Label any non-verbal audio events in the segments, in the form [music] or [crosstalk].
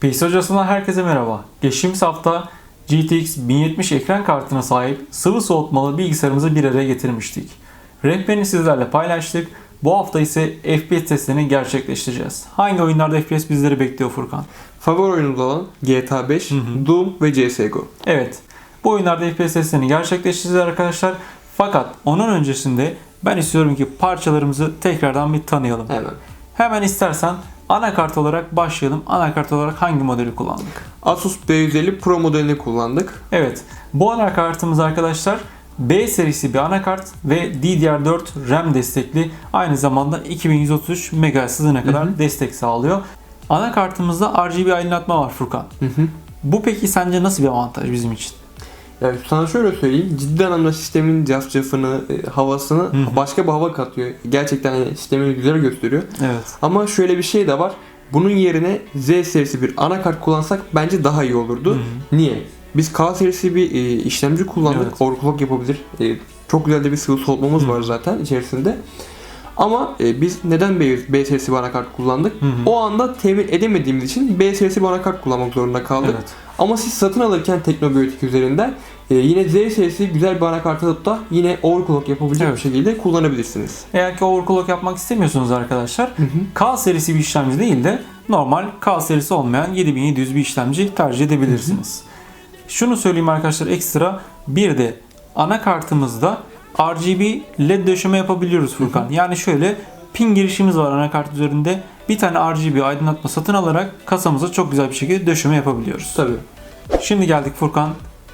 PC Hocası'ndan herkese merhaba. Geçtiğimiz hafta GTX 1070 ekran kartına sahip sıvı soğutmalı bilgisayarımızı bir araya getirmiştik. Rehberini sizlerle paylaştık. Bu hafta ise FPS testlerini gerçekleştireceğiz. Hangi oyunlarda FPS bizleri bekliyor Furkan? Favori oyunumuz olan GTA 5, Doom ve CSGO. Evet, bu oyunlarda FPS testlerini gerçekleştireceğiz arkadaşlar. Fakat onun öncesinde ben istiyorum ki parçalarımızı tekrardan bir tanıyalım. Hemen. Hemen istersen anakart olarak başlayalım. Anakart olarak hangi modeli kullandık? Asus B150 Pro modelini kullandık. Evet, bu anakartımız arkadaşlar B serisi bir anakart ve DDR4 RAM destekli. Aynı zamanda 2133 MHz hızına kadar destek sağlıyor. Anakartımızda RGB aydınlatma var Furkan. Hı hı. Bu peki sence nasıl bir avantaj bizim için? Yani sana şöyle söyleyeyim. Ciddi anlamda sistemin cafcafını, e, havasını hı. başka bir hava katıyor. Gerçekten yani sistemini güzel gösteriyor. Evet. Ama şöyle bir şey de var. Bunun yerine Z serisi bir anakart kullansak bence daha iyi olurdu. Hı hı. Niye? Biz K serisi bir e, işlemci kullandık. Evet. Overclock yapabilir. E, çok güzel de bir sıvı soğutmamız Hı. var zaten içerisinde. Ama e, biz neden B, B serisi bir anakart kullandık? Hı hı. O anda temin edemediğimiz için B serisi bir anakart kullanmak zorunda kaldık. Evet. Ama siz satın alırken Teknobiyotik üzerinden e, yine Z serisi güzel bir anakart alıp da yine overclock yapabilecek Evet. bir şekilde kullanabilirsiniz. Eğer ki overclock yapmak istemiyorsunuz arkadaşlar, Hı hı. K serisi bir işlemci değil de normal K serisi olmayan 7700 bir işlemci tercih edebilirsiniz. Şunu söyleyeyim arkadaşlar ekstra bir de anakartımızda RGB LED döşeme yapabiliyoruz Furkan. Yani şöyle pin girişimiz var anakart üzerinde. Bir tane RGB aydınlatma satın alarak kasamıza çok güzel bir şekilde döşeme yapabiliyoruz. Tabii. Şimdi geldik Furkan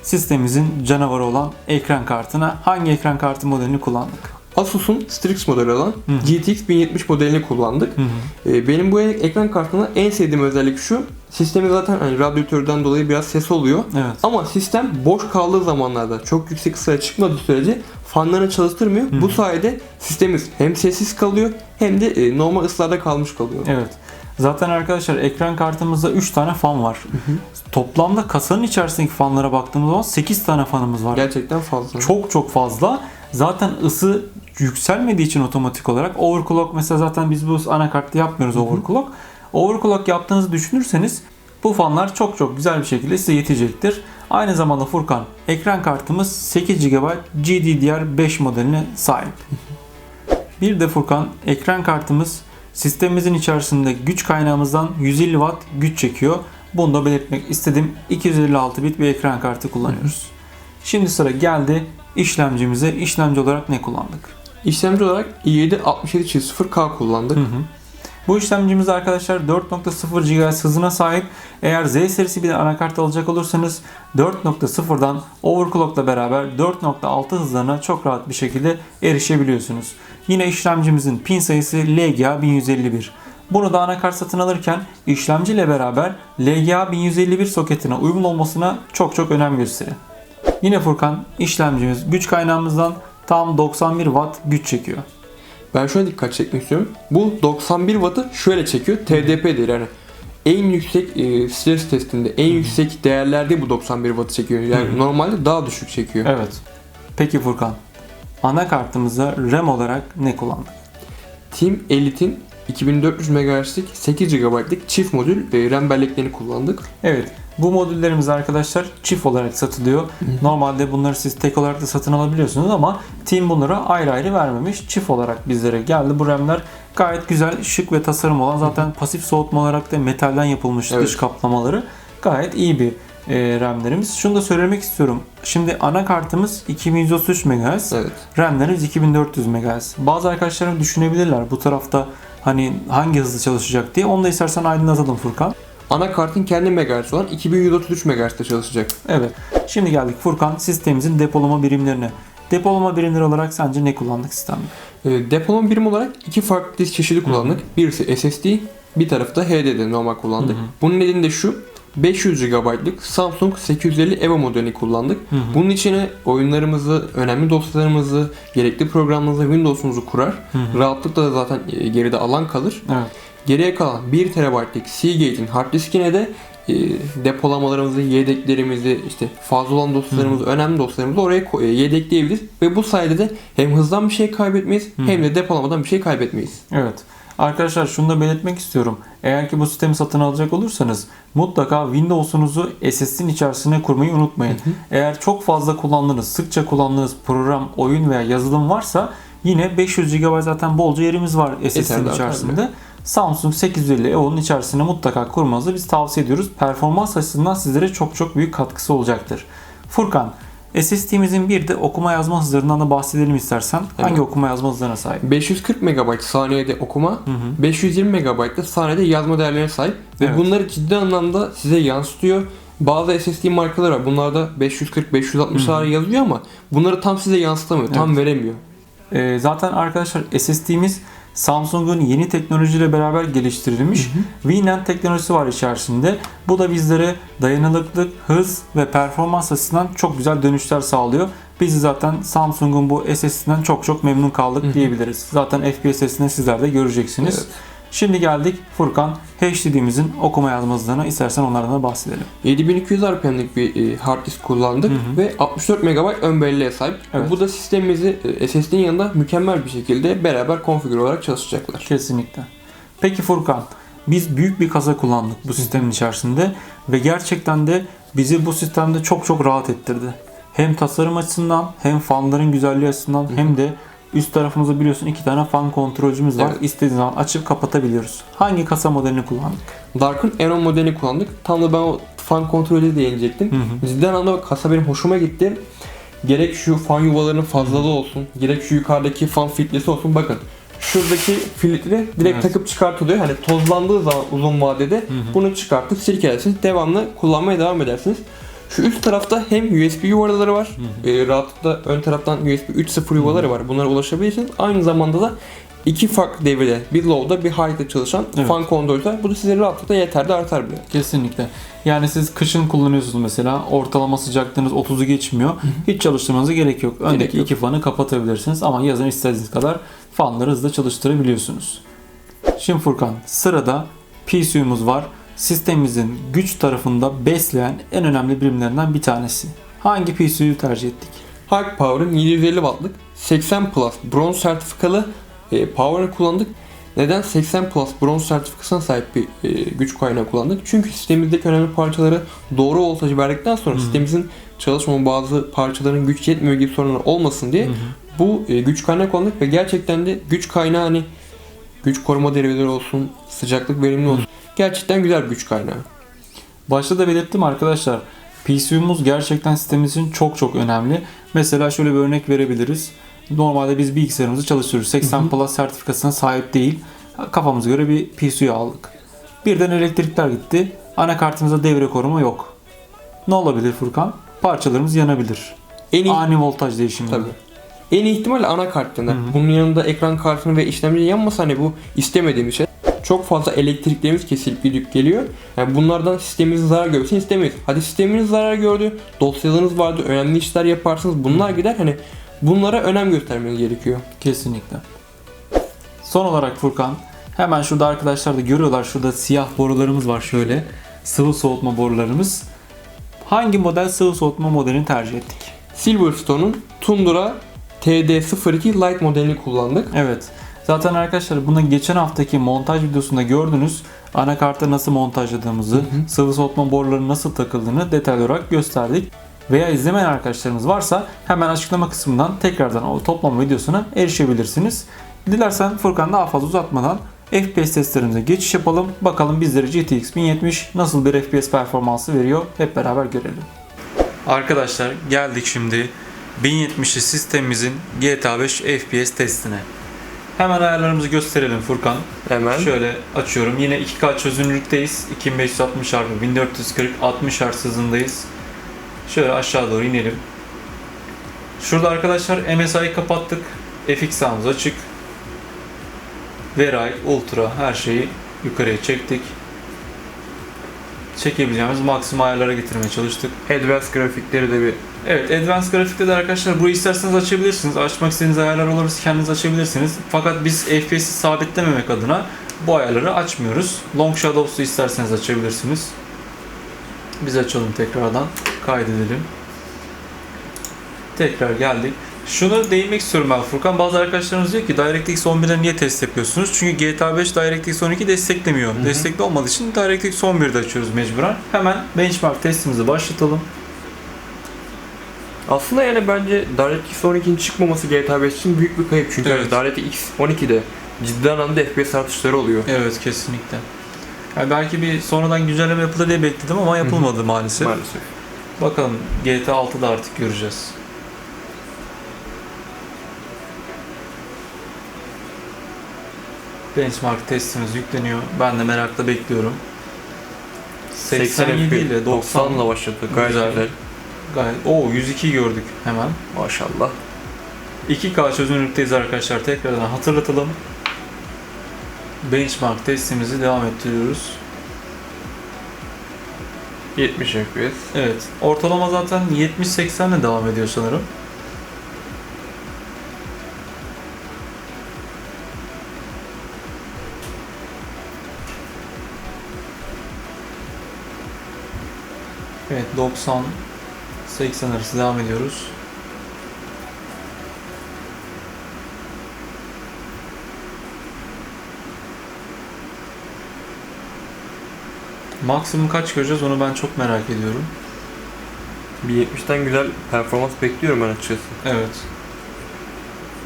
sistemimizin canavarı olan ekran kartına. Hangi ekran kartı modelini kullandık? Asus'un Strix modeli olan Hı. GTX 1070 modelini kullandık. Hı hı. E, benim bu ekran kartında en sevdiğim özellik şu. Sistemi zaten hani radyatörden dolayı biraz ses oluyor. Evet. Ama sistem boş kaldığı zamanlarda çok yüksek ısıya çıkmadığı sürece fanlarını çalıştırmıyor. Hı. Bu sayede sistemimiz hem sessiz kalıyor hem de e, normal ısılarda kalmış kalıyor. Evet. Zaten arkadaşlar ekran kartımızda 3 tane fan var. Toplamda kasanın içerisindeki fanlara baktığımız zaman 8 tane fanımız var. Gerçekten fazla. Çok çok fazla. Zaten ısı yükselmediği için otomatik olarak overclock mesela zaten biz bu anakartta yapmıyoruz overclock. Overclock yaptığınızı düşünürseniz bu fanlar çok çok güzel bir şekilde size yetecektir. Aynı zamanda Furkan ekran kartımız 8 GB GDDR5 modeline sahip. Bir de Furkan ekran kartımız sistemimizin içerisinde güç kaynağımızdan 150 Watt güç çekiyor. Bunu da belirtmek istedim. 256 bit bir ekran kartı kullanıyoruz. Şimdi sıra geldi işlemcimize. İşlemci olarak ne kullandık? İşlemci olarak i7 6700K kullandık. Hı hı. Bu işlemcimiz arkadaşlar 4.0 GHz hızına sahip. Eğer Z serisi bir anakart alacak olursanız 4.0'dan overclockla beraber 4.6 hızlarına çok rahat bir şekilde erişebiliyorsunuz. Yine işlemcimizin pin sayısı LGA 1151. Bunu da anakart satın alırken işlemciyle beraber LGA 1151 soketine uyumlu olmasına çok çok önem gösterin. Yine Furkan işlemcimiz güç kaynağımızdan tam 91 Watt güç çekiyor. Ben şöyle dikkat çekmek istiyorum. Bu 91 Watt'ı şöyle çekiyor. TDP değil yani. En yüksek e, stres testinde en yüksek değerlerde bu 91 Watt'ı çekiyor. Yani Hı hı. normalde daha düşük çekiyor. Evet. Peki Furkan, anakartımızda RAM olarak ne kullandık? Team Elite'in 2400 MHz'lik 8 GB'lık çift modül RAM belleklerini kullandık. Evet. Bu modüllerimiz arkadaşlar çift olarak satılıyor. Normalde bunları siz tek olarak da satın alabiliyorsunuz ama Team bunları ayrı ayrı vermemiş. Çift olarak bizlere geldi. Bu RAM'ler gayet güzel, şık ve tasarım olan zaten pasif soğutma olarak da metalden yapılmış Evet. dış kaplamaları. Gayet iyi bir e, RAM'lerimiz. Şunu da söylemek istiyorum. Şimdi anakartımız 2133 MHz. Evet. RAM'lerimiz 2400 MHz. Bazı arkadaşlarım düşünebilirler bu tarafta hani hangi hızlı çalışacak diye. Onu da istersen aydınlatalım Furkan. Anakartın kendi megahertz olan 2133 MHz'de çalışacak. Evet. Şimdi geldik Furkan sistemimizin depolama birimlerine. Depolama birimleri olarak sence ne kullandık sistemde? E, depolama birimi olarak iki farklı disk çeşidi kullandık. Birisi SSD, bir tarafı da HDD normal kullandık. Hı hı. Bunun nedeni de şu. 500 GB'lık Samsung 850 EVO modelini kullandık. Hı hı. Bunun içine oyunlarımızı, önemli dosyalarımızı, gerekli programımızı, Windows'umuzu kurar. Hı hı. Rahatlıkla da zaten e, geride alan kalır. Evet. Geriye kalan 1 TB'lik Seagate'in hard diskine de e, depolamalarımızı, yedeklerimizi, işte fazla olan dosyalarımızı, önemli dosyalarımızı oraya ko- e, yedekleyebiliriz. Ve bu sayede de hem hızdan bir şey kaybetmeyiz Hı. hem de depolamadan bir şey kaybetmeyiz. Evet. Arkadaşlar şunu da belirtmek istiyorum. Eğer ki bu sistemi satın alacak olursanız mutlaka Windows'unuzu SSD'nin içerisine kurmayı unutmayın. Eğer çok fazla kullandığınız, sıkça kullandığınız program, oyun veya yazılım varsa yine 500 GB zaten bolca yerimiz var SSD'nin Yeterli, içerisinde. Samsung 850 EO'nun içerisine mutlaka kurmanızı biz tavsiye ediyoruz. Performans açısından sizlere çok çok büyük katkısı olacaktır. Furkan, SSD'mizin bir de okuma yazma hızlarından da bahsedelim istersen. Hangi Evet. okuma yazma hızlarına sahip? 540 MB saniyede okuma, 520 MB da saniyede yazma değerlerine sahip ve Evet. bunları ciddi anlamda size yansıtıyor. Bazı SSD markaları var. Bunlarda 540 560 lar yazıyor ama bunları tam size yansıtamıyor, tam veremiyor. Ee, zaten arkadaşlar SSD'miz Samsung'un yeni teknolojiyle beraber geliştirilmiş VNAND teknolojisi var içerisinde. Bu da bizlere dayanıklılık, hız ve performans açısından çok güzel dönüşler sağlıyor. Biz zaten Samsung'un bu SSD'den çok çok memnun kaldık Hı hı. diyebiliriz. Zaten FPS sesini sizler de göreceksiniz. Evet. Şimdi geldik Furkan HDD'mizin okuma yazma hızlarına istersen onlardan da bahsedelim. 7200 RPM'lik bir e, hard disk kullandık Hı hı. ve 64 MB ön belleğe sahip. Evet. Bu da sistemimizi e, SSD'nin yanında mükemmel bir şekilde beraber konfigür olarak çalışacaklar. Kesinlikle. Peki Furkan, biz büyük bir kasa kullandık bu sistemin içerisinde ve gerçekten de bizi bu sistemde çok çok rahat ettirdi. Hem tasarım açısından hem fanların güzelliği açısından hem de üst tarafımızda biliyorsun iki tane fan kontrolcümüz var. Evet. İstediğiniz zaman açıp kapatabiliyoruz. Hangi kasa modelini kullandık? Dark'ın Aeron modelini kullandık. Tam da ben o fan kontrolü değinecektim. Hı hı. Cidden anlamda kasa benim hoşuma gitti. Gerek şu fan yuvalarının fazlalığı olsun, gerek şu yukarıdaki fan filtresi olsun. Bakın şuradaki filtre direkt Evet. takıp çıkartılıyor. Hani tozlandığı zaman uzun vadede hı. bunu çıkartıp silkelersiniz. Devamlı kullanmaya devam edersiniz. Şu üst tarafta hem USB yuvaları var. E, rahatlıkla ön taraftan USB 3.0 yuvaları var. Bunlara ulaşabilirsiniz. Aynı zamanda da iki farklı devrede bir low'da bir high'da çalışan Evet. fan kontrolü Bu da size rahatlıkla yeter de artar bile. Kesinlikle. Yani siz kışın kullanıyorsunuz mesela ortalama sıcaklığınız 30'u geçmiyor. Hiç çalıştırmanıza gerek yok. Öndeki Gerek yok. iki fanı kapatabilirsiniz ama yazın istediğiniz kadar fanları hızla çalıştırabiliyorsunuz. Şimdi Furkan sırada PSU'muz var. Sistemimizin güç tarafında besleyen en önemli birimlerinden bir tanesi. Hangi PSU'yu tercih ettik? High Power'ın 750 wattlık 80 Plus bronz sertifikalı e, power'ı kullandık. Neden 80 Plus bronz sertifikasına sahip bir e, güç kaynağı kullandık? Çünkü sistemimizdeki önemli parçaları doğru voltajı verdikten sonra hı. sistemimizin çalışma bazı parçaların güç yetmiyor gibi sorunlar olmasın diye bu e, güç kaynağı kullandık ve gerçekten de güç kaynağı hani güç koruma devreleri olsun, sıcaklık verimli olsun. Gerçekten güzel bir güç kaynağı. Başta da belirttim arkadaşlar. PSU'muz gerçekten sistemimiz için çok çok önemli. Mesela şöyle bir örnek verebiliriz. Normalde biz bilgisayarımızı çalıştırıyoruz. 80 Plus sertifikasına sahip değil. Kafamıza göre bir PSU aldık. Birden elektrikler gitti. Anakartımızda devre koruma yok. Ne olabilir Furkan? Parçalarımız yanabilir. En Ani voltaj değişimi. Tabii. En iyi ihtimalle anakart yanar. Hı hı. Bunun yanında ekran kartını ve işlemci yanmasa hani bu istemediğimiz şey. Çok fazla elektriklerimiz kesilip gidip geliyor. Yani bunlardan sistemimiz zarar görsün istemeyiz. Hadi sisteminiz zarar gördü, dosyalarınız vardı, önemli işler yaparsınız. Bunlar gider hani bunlara önem göstermeniz gerekiyor. Kesinlikle. Son olarak Furkan hemen şurada arkadaşlar da görüyorlar şurada siyah borularımız var şöyle. Sıvı soğutma borularımız. Hangi model sıvı soğutma modelini tercih ettik? Silverstone'un Tundra TD02 Lite modelini kullandık. Evet. Zaten arkadaşlar bunu geçen haftaki montaj videosunda gördünüz. Anakarta nasıl montajladığımızı, sıvı soğutma borularının nasıl takıldığını detaylı olarak gösterdik. Veya izlemeyen arkadaşlarımız varsa hemen açıklama kısmından tekrardan o toplama videosuna erişebilirsiniz. Dilersen Furkan daha fazla uzatmadan FPS testlerimize geçiş yapalım. Bakalım bizlere GTX 1070 nasıl bir FPS performansı veriyor hep beraber görelim. Arkadaşlar geldik şimdi 1070'li sistemimizin GTA 5 FPS testine. Hemen ayarlarımızı gösterelim Furkan. Hemen. Şöyle açıyorum. Yine 2K çözünürlükteyiz. 2560 x 1440 60 Hz hızındayız. Şöyle aşağı doğru inelim. Şurada arkadaşlar MSI'yi kapattık. FX sağımız açık. Veray, Ultra her şeyi yukarıya çektik. Çekebileceğimiz maksimum ayarlara getirmeye çalıştık. Advanced grafikleri de bir Evet, Advanced Grafik'te de arkadaşlar burayı isterseniz açabilirsiniz. Açmak istediğiniz ayarlar olursa kendiniz açabilirsiniz. Fakat biz FPS'i sabitlememek adına bu ayarları açmıyoruz. Long Shadows'u isterseniz açabilirsiniz. Biz açalım tekrardan. Kaydedelim. Tekrar geldik. Şunu değinmek istiyorum ben Furkan. Bazı arkadaşlarımız diyor ki DirectX 11'de niye test yapıyorsunuz? Çünkü GTA 5 DirectX 12 desteklemiyor. Hı hı. Destekli olmadığı için DirectX 11'de açıyoruz mecburen. Hemen benchmark testimizi başlatalım. Aslında yani bence DirectX 12'nin çıkmaması GTA 5 için büyük bir kayıp. Çünkü Evet. evet. DirectX 12'de ciddi anlamda FPS artışları oluyor. Evet kesinlikle. Yani belki bir sonradan güncelleme yapılır diye bekledim ama yapılmadı maalesef. Maalesef. Bakalım GTA 6'da artık göreceğiz. Benchmark testimiz yükleniyor. Ben de merakla bekliyorum. 87 ile 90 90 ile başladı. Gayet Güzel. güzel. Gayet. Oo 102 gördük hemen. Maşallah. 2K çözünürlükteyiz arkadaşlar. Tekrardan hatırlatalım. Benchmark testimizi devam ettiriyoruz. 70 FPS. Evet. Ortalama zaten 70-80 ile devam ediyor sanırım. Evet 90 80 arası devam ediyoruz. Maksimum kaç göreceğiz onu ben çok merak ediyorum. Bir 70'ten güzel performans bekliyorum ben açıkçası. Evet.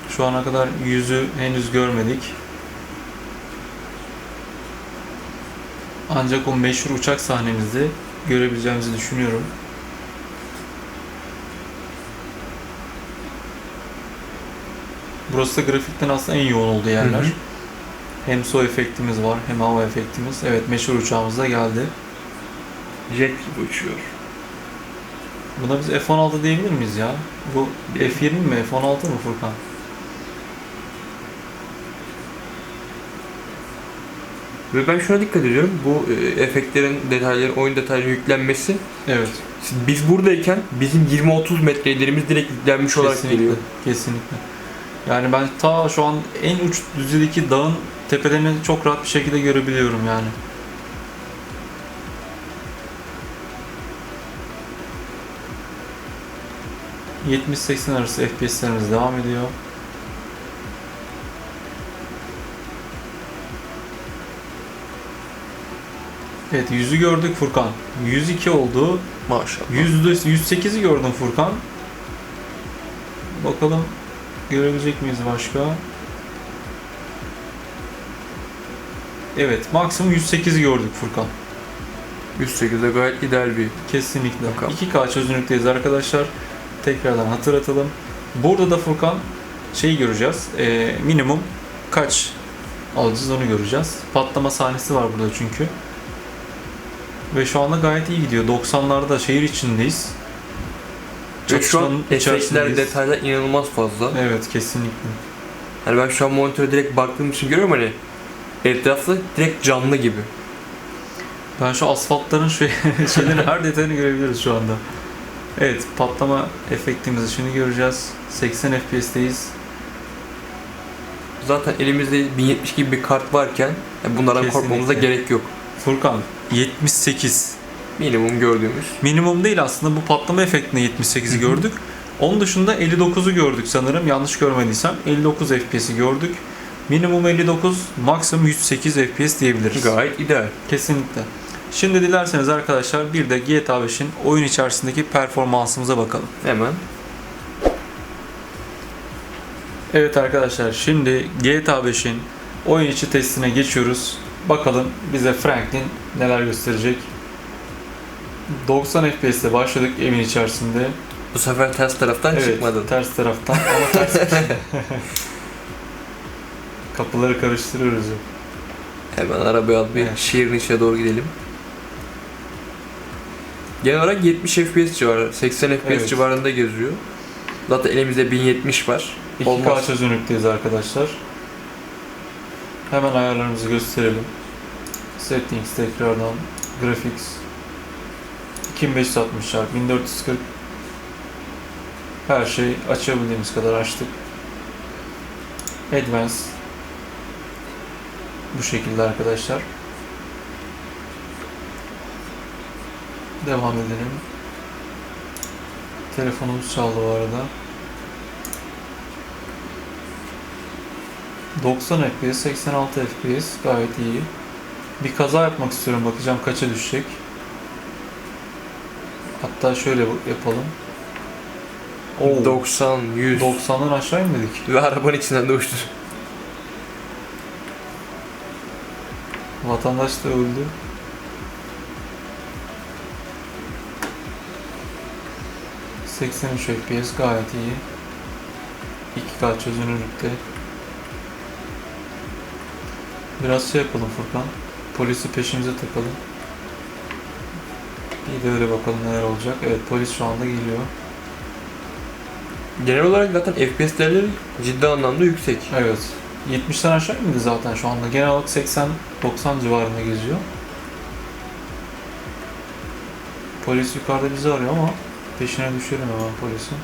Şu ana kadar yüzü henüz görmedik. Ancak o meşhur uçak sahnemizde görebileceğimizi düşünüyorum. Burası da grafikten aslında en yoğun olduğu yerler. Hı hı. Hem su efektimiz var hem hava efektimiz. Evet meşhur uçağımız da geldi. Jet gibi uçuyor. Buna biz F-16 diyebilir miyiz ya? Bu F-20 mi F-16 mı Furkan? Ve ben şuna dikkat ediyorum. Bu e, efektlerin detayları, oyun detaylarının yüklenmesi Evet. biz buradayken bizim 20-30 metre ilerimiz direkt yüklenmiş olarak Kesinlikle, geliyor. Kesinlikle. Yani ben ta şu an en uç düzeydeki dağın tepelerini çok rahat bir şekilde görebiliyorum yani. ...70-80 arası FPS'lerimiz devam ediyor. Evet yüzü gördük Furkan. 102 oldu. Maşallah. Yüzde 108'i gördüm Furkan. Bakalım görebilecek miyiz başka? Evet, maksimum 108'i gördük Furkan. 108'de gayet ideal bir Kesinlikle. Bakalım. 2K çözünürlükteyiz arkadaşlar. Tekrardan hatırlatalım. Burada da Furkan şeyi göreceğiz. Ee, minimum kaç alacağız onu göreceğiz. Patlama sahnesi var burada çünkü. Ve şu anda gayet iyi gidiyor. 90'larda şehir içindeyiz. Ve şu an efektler, detaylar inanılmaz fazla. Evet kesinlikle. Hani ben şu an monitöre direkt baktığım için görüyorum hani etrafı direkt canlı gibi. Ben şu asfaltların şu [laughs] şeylerin her detayını görebiliriz şu anda. Evet patlama efektimizi şimdi göreceğiz. 80 FPS'teyiz. Zaten elimizde 1070 gibi bir kart varken yani bunlardan Kesinlikle. korkmamıza gerek yok. Furkan 78. Minimum gördüğümüz. Minimum değil aslında bu patlama efektinde 78'i gördük. Onun dışında 59'u gördük sanırım yanlış görmediysem. 59 FPS'i gördük. Minimum 59, maksimum 108 FPS diyebiliriz. Gayet ideal. Kesinlikle. Şimdi dilerseniz arkadaşlar bir de GTA 5'in oyun içerisindeki performansımıza bakalım. Hemen. Evet arkadaşlar şimdi GTA 5'in oyun içi testine geçiyoruz. Bakalım bize Franklin neler gösterecek. 90 FPS ile başladık evin içerisinde. Bu sefer ters taraftan Evet, çıkmadın. ters taraftan ama ters. [laughs] Kapıları karıştırıyoruz. ya. Hemen arabaya alıp bir Evet. şehrin içine doğru gidelim. Genel olarak 70 FPS civarı, 80 FPS Evet. civarında geziyor. Zaten elimizde 1070 var. 2K Olmaz. çözünürlükteyiz arkadaşlar. Hemen ayarlarımızı gösterelim. Settings tekrardan. Graphics. 2560 çarpı 1440 her şey açabildiğimiz kadar açtık. Advanced bu şekilde arkadaşlar. Devam edelim. Telefonumuz çaldı bu arada. 90 FPS, 86 FPS gayet iyi. Bir kaza yapmak istiyorum bakacağım kaça düşecek. Hatta şöyle yapalım. Oo, 90, 100 90'dan aşağı inmedik. ve arabanın içinden de uçtu. Vatandaş da öldü. ...83 FPS gayet iyi. 2K çözünürlükte. Biraz şey yapalım Furkan. Polisi peşimize takalım. Bir de öyle bakalım neler olacak. Evet polis şu anda geliyor. Genel olarak zaten FPS değerleri ciddi anlamda yüksek. Evet. 70'ten aşağı indi zaten şu anda. Genel olarak 80-90 civarında geziyor. Polis yukarıda bizi arıyor ama peşine düşelim hemen polisin.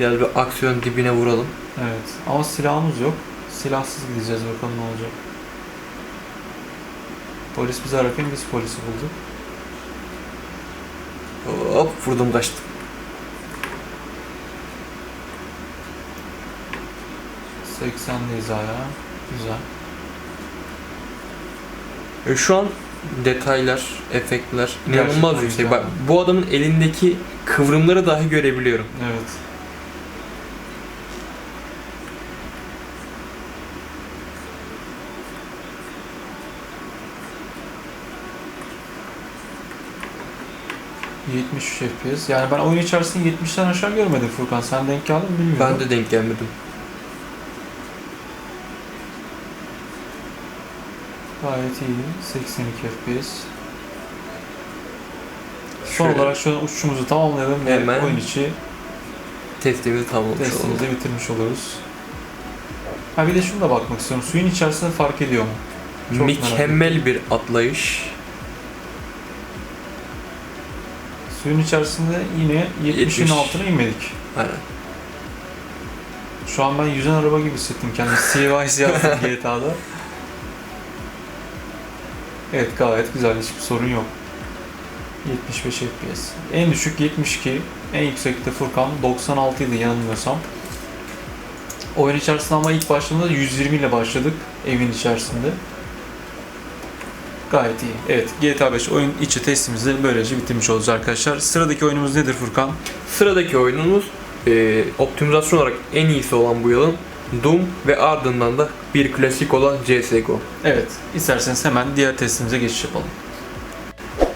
Biraz bir aksiyon dibine vuralım. Evet. Ama silahımız yok. Silahsız gideceğiz bakalım ne olacak. Polis bizi ararken biz polisi bulduk. Hop vurdum kaçtım. ...80'deyiz hala. Güzel. E şu an detaylar, efektler inanılmaz Gerçekten yüksek. Bak bu adamın elindeki kıvrımları dahi görebiliyorum. Evet. ...73 FPS. Yani ben oyun içerisinde 70'ten aşağı görmedim Furkan. Sen denk geldin mi bilmiyorum. Ben de denk gelmedim. Gayet iyi. 82 FPS. Son Şöyle olarak şu an uçuşumuzu tamamlayalım ve Hemen oyun içi testimizi tamamlamış olalım. testimizi bitirmiş oluruz. Ha bir de şunu da bakmak istiyorum. Suyun içerisinde fark ediyor mu? Çok merak Mükemmel bir atlayış. Suyun içerisinde yine 70'in 70. altına inmedik. Aynen. Şu an ben yüzen araba gibi hissettim kendimi. CYS yaptım GTA'da. Evet gayet güzel hiçbir sorun yok. 75 FPS. En düşük 72, en yüksekte Furkan 96 idi yanılmıyorsam. Oyun içerisinde ama ilk başladığımızda 120 ile başladık evin içerisinde. Gayet iyi. Evet GTA 5 oyun içi testimizi böylece bitirmiş olacağız arkadaşlar. Sıradaki oyunumuz nedir Furkan? Sıradaki oyunumuz e, optimizasyon olarak en iyisi olan bu yılın Doom ve ardından da bir klasik olan CSGO. Evet, isterseniz hemen diğer testimize geçiş yapalım.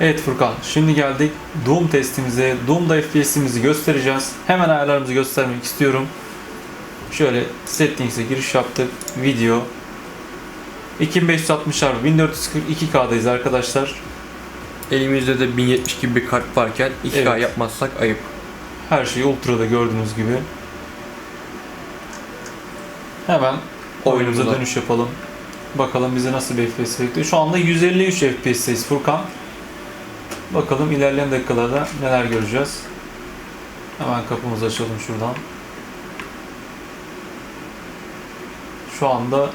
Evet Furkan, şimdi geldik Doom testimize. Doom'da FPS'imizi göstereceğiz. Hemen ayarlarımızı göstermek istiyorum. Şöyle settings'e giriş yaptık. Video. 2560 x 1442K'dayız arkadaşlar. Elimizde de 1070 gibi bir kart varken 2K Evet. yapmazsak ayıp. Her şey ultra'da gördüğünüz gibi. Hemen oyunumuza dönüş yapalım. Bakalım bizi nasıl bir FPS bekliyor. Şu anda 153 FPS'teyiz Furkan. Bakalım ilerleyen dakikalarda neler göreceğiz. Hemen kapımızı açalım şuradan. Şu anda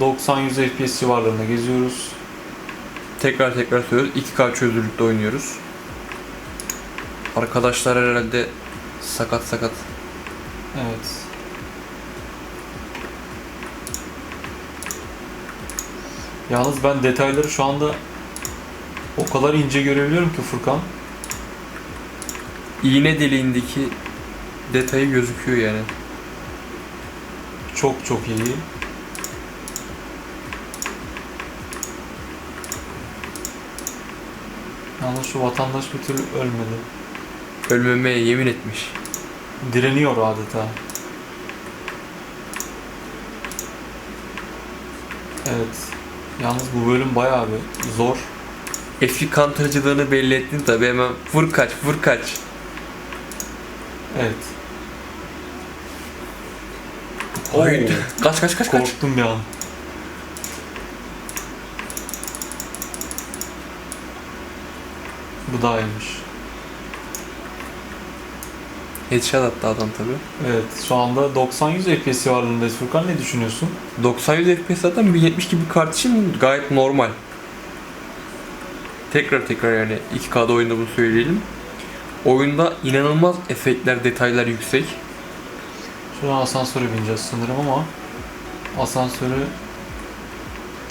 90-100 FPS civarlarında geziyoruz. Tekrar tekrar söylüyoruz 2K çözünürlükte oynuyoruz. Arkadaşlar herhalde sakat sakat. Evet. Yalnız ben detayları şu anda o kadar ince görebiliyorum ki Furkan. İğne deliğindeki detayı gözüküyor yani. Çok çok iyi. Yalnız şu vatandaş bir türlü ölmedi. Ölmemeye yemin etmiş. Direniyor adeta. Evet. Yalnız bu bölüm bayağı bir zor. Eski counter'cılığını belli ettin tabi hemen vur kaç vur kaç. Evet. Oy. Kaç kaç kaç kaç. Korktum bir an. Daha iyiymiş. Headshot attı adam tabi. Evet şu anda 90-100 FPS civarlarındayız Furkan ne düşünüyorsun? 90 FPS zaten 1070 gibi kart için gayet normal. Tekrar tekrar yani 2K'da oyunda bunu söyleyelim. Oyunda inanılmaz efektler, detaylar yüksek. Şuradan asansöre bineceğiz sanırım ama Asansörü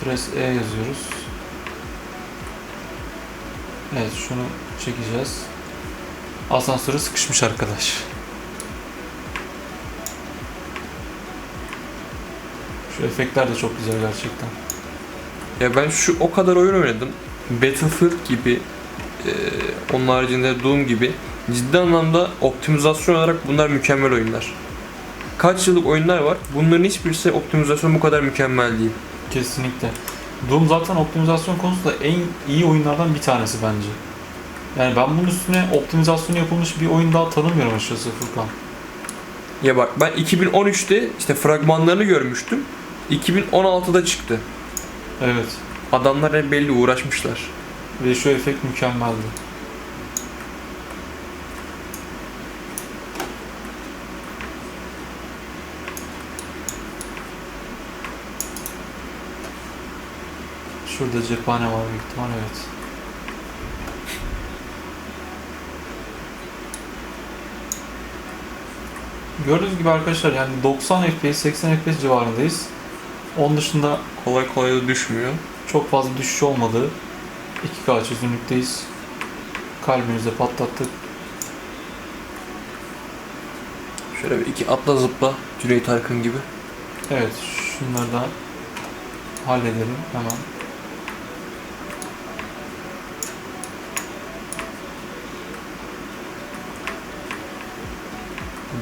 Press E yazıyoruz. Evet şunu çekeceğiz. Asansörü sıkışmış arkadaş. Şu efektler de çok güzel gerçekten. Ya ben şu o kadar oyun oynadım. Battlefield gibi, e, onun haricinde Doom gibi ciddi anlamda optimizasyon olarak bunlar mükemmel oyunlar. Kaç yıllık oyunlar var. Bunların hiçbirisi optimizasyon bu kadar mükemmel değil. Kesinlikle. Doom zaten optimizasyon konusunda en iyi oyunlardan bir tanesi bence. Yani ben bunun üstüne optimizasyon yapılmış bir oyun daha tanımıyorum açıkçası Furkan. Ya bak ben 2013'te işte fragmanlarını görmüştüm. 2016'da çıktı. Evet. Adamlar hep belli uğraşmışlar. Ve şu efekt mükemmeldi. Şurada cephane var büyük ihtimal evet. Gördüğünüz gibi arkadaşlar yani 90 FPS 80 FPS civarındayız. Onun dışında Kolay kolay da düşmüyor. çok fazla düşüş olmadı. 2K çözünürlükteyiz. Kalbimize patlattık. Şöyle bir iki atla zıpla Cüneyt Arkın gibi. Evet, şunları da halledelim hemen.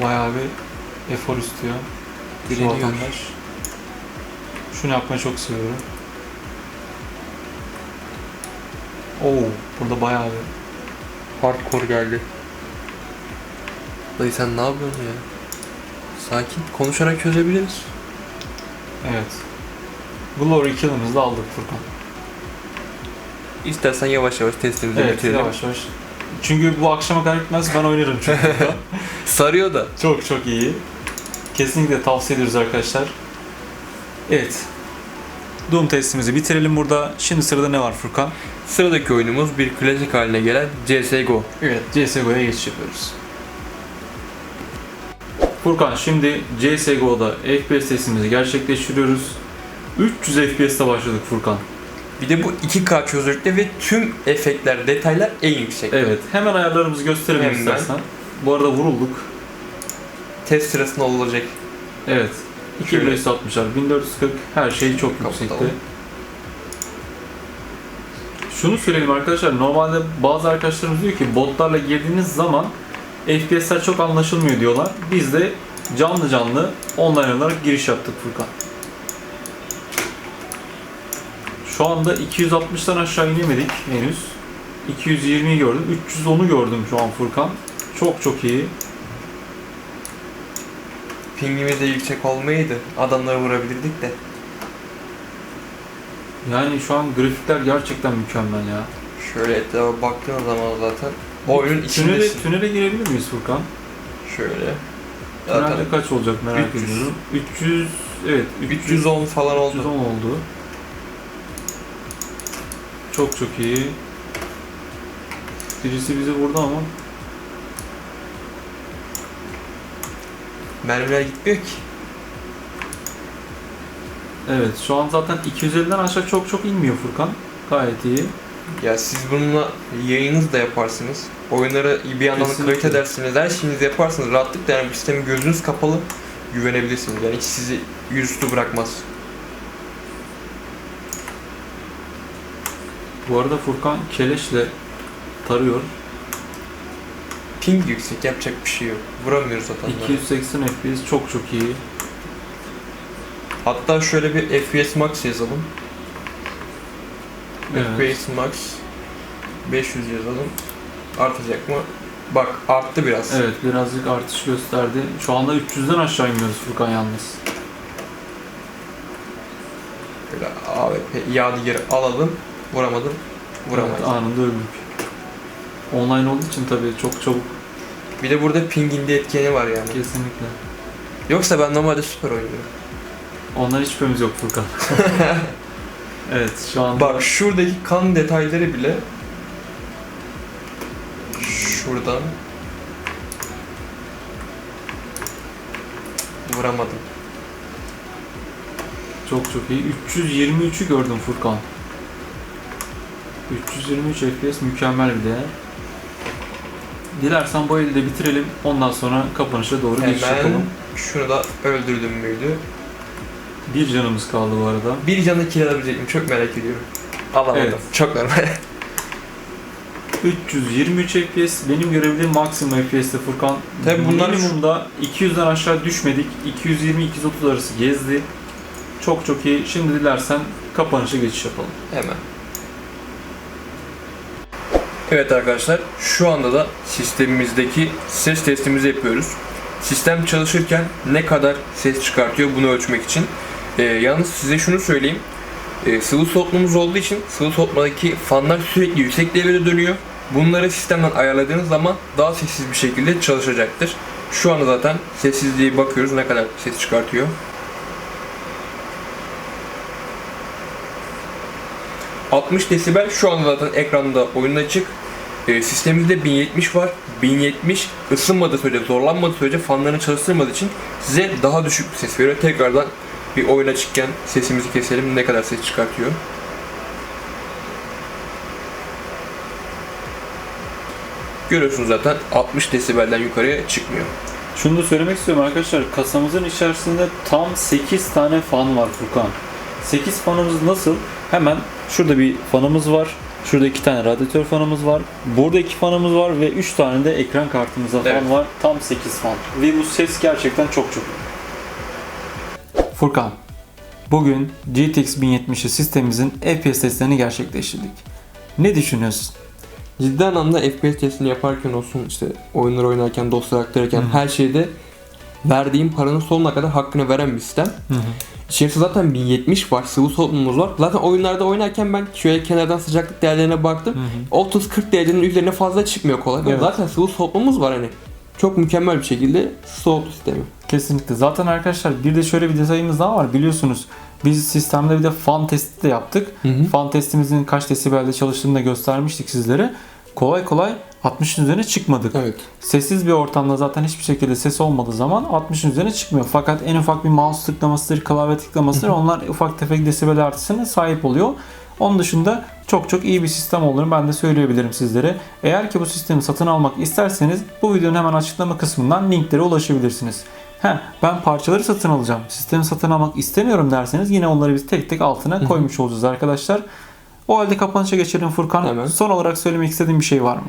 Bayağı bir efor istiyor. Şu Direniyor. vatandaş. Şunu yapmayı çok seviyorum. Oo, burada bayağı bir Hardcore geldi. Dayı sen ne yapıyorsun ya? Sakin. Konuşarak çözebiliriz. evet. Glory Kill'ımızı da aldık Furkan. İstersen yavaş yavaş testimizi Evet, bitirelim. yavaş yavaş. Çünkü bu akşama kadar gitmez ben oynarım çünkü. [laughs] Sarıyor da. Çok çok iyi. Kesinlikle tavsiye ediyoruz arkadaşlar. Evet. Doom testimizi bitirelim burada. Şimdi sırada ne var Furkan? Sıradaki oyunumuz bir klasik haline gelen CSGO. Evet, CSGO'ya geçiş yapıyoruz. Furkan şimdi CSGO'da FPS testimizi gerçekleştiriyoruz. 300 FPS'te başladık Furkan. Bir de bu 2K çözünürlükte ve tüm efektler, detaylar en yüksek. Evet, hemen ayarlarımızı gösterelim istersen. Bu arada vurulduk. Test sırasında olacak. Evet. Şöyle. 2560'lar, 1440 her şey çok Kapatalım. yüksekti. Şunu söyleyelim arkadaşlar. Normalde bazı arkadaşlarımız diyor ki botlarla girdiğiniz zaman FPS'ler çok anlaşılmıyor diyorlar. Biz de canlı canlı online olarak giriş yaptık Furkan. Şu anda 260'tan aşağı inemedik henüz. 220'yi gördüm. 310'u gördüm şu an Furkan. Çok çok iyi. Pingimiz de yüksek olmaydı. Adamları vurabilirdik de. Yani şu an grafikler gerçekten mükemmel ya. Şöyle etrafa baktığın zaman zaten oyunun Tünele, içindesin. tünele girebilir miyiz Furkan? Şöyle. Zaten Tünelde kaç olacak merak 300. ediyorum. 300 evet 300, 310 falan oldu. 310 oldu. Çok çok iyi. Birisi bizi vurdu ama Mermiler gitmiyor ki. evet şu an zaten 250'den aşağı çok çok inmiyor Furkan. Gayet iyi. Ya siz bununla yayınız da yaparsınız. Oyunları bir yandan da Kesinlikle. kayıt edersiniz. Her şeyinizi yaparsınız. Rahatlıkla yani bu sisteme gözünüz kapalı güvenebilirsiniz. Yani hiç sizi yüzüstü bırakmaz. Bu arada Furkan keleşle tarıyor. Ping yüksek yapacak bir şey yok. Vuramıyoruz adamları. 280 FPS çok çok iyi. Hatta şöyle bir FPS Max yazalım. Evet. FPS Max 500 yazalım. Artacak mı? Bak arttı biraz. Evet birazcık artış gösterdi. Şu anda 300'den aşağı inmiyoruz Furkan yalnız. Böyle AWP yadigarı alalım. Vuramadım. Vuramayız. Evet, anında öldük. Online olduğu için tabii çok çabuk Bir de burada pingin de etkeni var yani. kesinlikle. Yoksa ben normalde süper oynuyorum. Ondan hiç şüphemiz yok Furkan. [laughs] evet şu anda Bak şuradaki kan detayları bile şuradan vuramadım. Çok çok iyi. 323'ü gördüm Furkan. 323 FPS mükemmel bir değer. Dilersen bu eli de bitirelim. Ondan sonra kapanışa doğru geçiş Hemen yapalım. şunu da öldürdüm müydü? Bir canımız kaldı bu arada. Bir canı kill alabilecek miyim? Çok merak ediyorum. Alamadım. Evet. Çok normal. [laughs] 323 FPS benim görebildiğim maksimum FPS'te Furkan. Tabii bunlar- Minimumda 200'den aşağı düşmedik. 220-230 arası gezdi. Çok çok iyi. Şimdi dilersen kapanışa geçiş yapalım. Hemen. Evet arkadaşlar şu anda da sistemimizdeki ses testimizi yapıyoruz. Sistem çalışırken ne kadar ses çıkartıyor bunu ölçmek için. Ee, yalnız size şunu söyleyeyim. Ee, sıvı soğutmamız olduğu için sıvı soğutmadaki fanlar sürekli yüksek devirde dönüyor. Bunları sistemden ayarladığınız zaman daha sessiz bir şekilde çalışacaktır. Şu anda zaten sessizliğe bakıyoruz ne kadar ses çıkartıyor. ...60 desibel şu anda zaten ekranda oyunda açık. Ee, sistemimizde 1070 var. 1070 ısınmadığı sürece, zorlanmadığı sürece fanlarını çalıştırmadığı için size daha düşük bir ses veriyor. Tekrardan bir oyun açıkken sesimizi keselim ne kadar ses çıkartıyor. Görüyorsunuz zaten 60 desibelden yukarıya çıkmıyor. Şunu da söylemek istiyorum arkadaşlar. Kasamızın içerisinde tam 8 tane fan var Furkan. 8 fanımız nasıl? Hemen şurada bir fanımız var. Şurada iki tane radyatör fanımız var. Burada iki fanımız var ve 3 tane de ekran kartımızda fan Evet. var. Tam 8 fan. Ve bu ses gerçekten çok çok iyi. Furkan, bugün GTX 1070'i sistemimizin FPS testlerini gerçekleştirdik. Ne düşünüyorsun? Ciddi anlamda FPS testini yaparken olsun işte oyunları oynarken, dosya aktarırken Hı. her şeyde verdiğim paranın sonuna kadar hakkını veren bir sistem. İçerisinde zaten 1070 var, sıvı soğutmamız var. Zaten oyunlarda oynarken ben şöyle kenardan sıcaklık değerlerine baktım. 30-40 derecenin üzerine fazla çıkmıyor kolay. Evet. Zaten sıvı soğutmamız var hani. Çok mükemmel bir şekilde soğuttu sistemi. Kesinlikle. Zaten arkadaşlar bir de şöyle bir detayımız daha var. Biliyorsunuz biz sistemde bir de fan testi de yaptık. Hı hı. Fan testimizin kaç desibelde çalıştığını da göstermiştik sizlere. Kolay kolay 60'ın üzerine çıkmadık. Evet. Sessiz bir ortamda zaten hiçbir şekilde ses olmadığı zaman 60'ın üzerine çıkmıyor. Fakat en ufak bir mouse tıklamasıdır, klavye tıklamasıdır onlar ufak tefek desibel artısına sahip oluyor. Onun dışında çok çok iyi bir sistem olduğunu ben de söyleyebilirim sizlere. Eğer ki bu sistemi satın almak isterseniz bu videonun hemen açıklama kısmından linklere ulaşabilirsiniz. He, ben parçaları satın alacağım. Sistemi satın almak istemiyorum derseniz yine onları biz tek tek altına koymuş olacağız arkadaşlar. O halde kapanışa geçelim Furkan. Hemen. Son olarak söylemek istediğim bir şey var mı?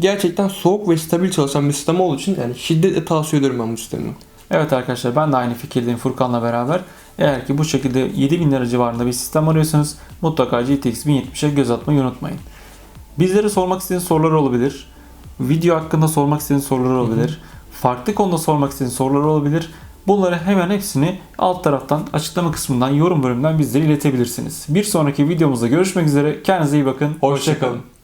Gerçekten soğuk ve stabil çalışan bir sistem olduğu için yani şiddetle tavsiye ediyorum ben bu sistemi. Evet arkadaşlar ben de aynı fikirdeyim Furkan'la beraber. Eğer ki bu şekilde 7000 lira civarında bir sistem arıyorsanız mutlaka GTX 1070'e göz atmayı unutmayın. Bizlere sormak istediğiniz sorular olabilir. Video hakkında sormak istediğiniz sorular olabilir. Farklı konuda sormak istediğiniz sorular olabilir. Bunları hemen hepsini alt taraftan açıklama kısmından yorum bölümünden bizlere iletebilirsiniz. Bir sonraki videomuzda görüşmek üzere. Kendinize iyi bakın. Hoşçakalın.